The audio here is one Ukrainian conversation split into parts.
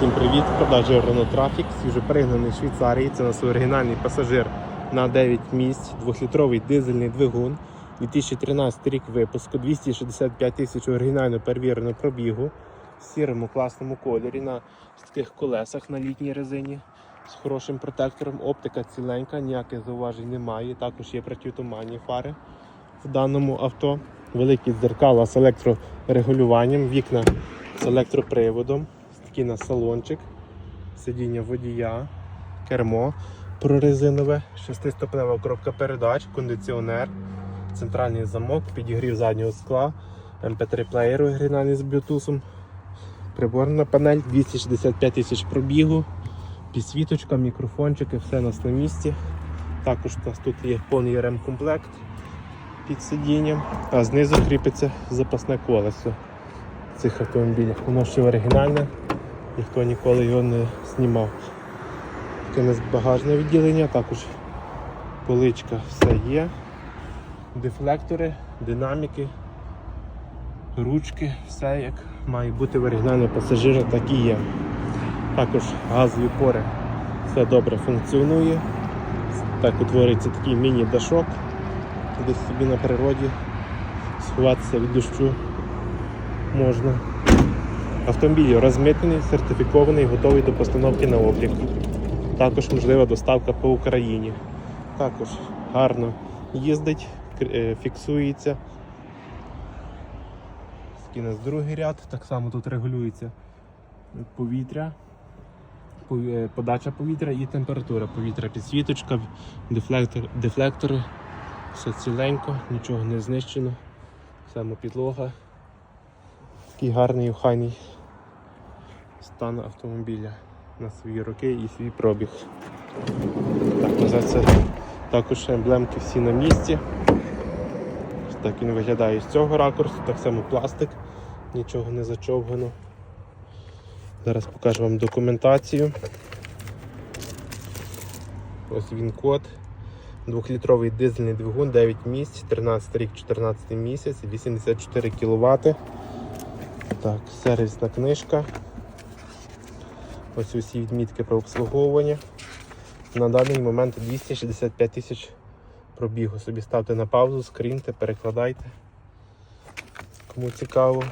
Всім привіт! Продажі Renault свіжоперегнаний з Швейцарії. Це у нас оригінальний пасажир на 9 місць, 2-літровий дизельний двигун. 2013 рік випуску, 265 тисяч оригінально перевірено пробігу в сірому класному кольорі на таких колесах на літній резині з хорошим протектором. Оптика ціленька, ніяких зауважень немає. Також є протитуманні фари в даному авто. Великі дзеркала з електрорегулюванням, вікна з електроприводом такий на салончик, сидіння водія, кермо прорезинове, шестиступнева коробка передач, кондиціонер, центральний замок, підігрів заднього скла, MP3 плеєр оригінальний з Bluetooth, приборна панель, 265 тисяч пробігу, підсвіточка, мікрофончики, все у нас на місці. Також у нас тут є повний ремкомплект під сидінням, а знизу кріпиться запасне колесо цих автомобілях. Воно ще оригінальне, ніхто ніколи його не знімав. Таке у нас багажне відділення, також поличка все є. Дефлектори, динаміки, ручки, все як має бути в оригінального пасажира, так і є. Також газові пори все добре функціонує. Так утворюється такий міні-дашок, десь собі на природі сховатися від дощу можна. Автомобіль розмитнений, сертифікований, готовий до постановки на облік. Також можлива доставка по Україні. Також гарно їздить, е, фіксується. Нас другий ряд, так само тут регулюється повітря, е, подача повітря і температура повітря, підсвіточка, дефлектор, дефлектори, все ціленько, нічого не знищено, самопідлога. Такий гарний охайний стан автомобіля на свої роки і свій пробіг. Так, назад це також емблемки всі на місці. Так він виглядає з цього ракурсу, так само пластик, нічого не зачовгано. Зараз покажу вам документацію. Ось він код. Двохлітровий дизельний двигун, 9 місць, 13 рік, 14 місяць, 84 кВт. Так, сервісна книжка. Ось усі відмітки про обслуговування. На даний момент 265 тисяч пробігу. Собі ставте на паузу, скріньте, перекладайте. Кому цікаво.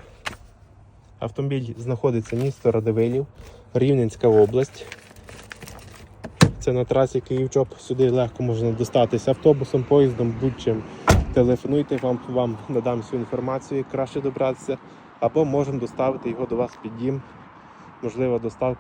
Автомобіль знаходиться місто Радивилів, Рівненська область. Це на трасі Київ-Чоп. Сюди легко можна достатися автобусом, поїздом, будь-чим. Телефонуйте, вам, вам надам всю інформацію, як краще добратися. Або можемо доставити його до вас під дім. Можлива доставка.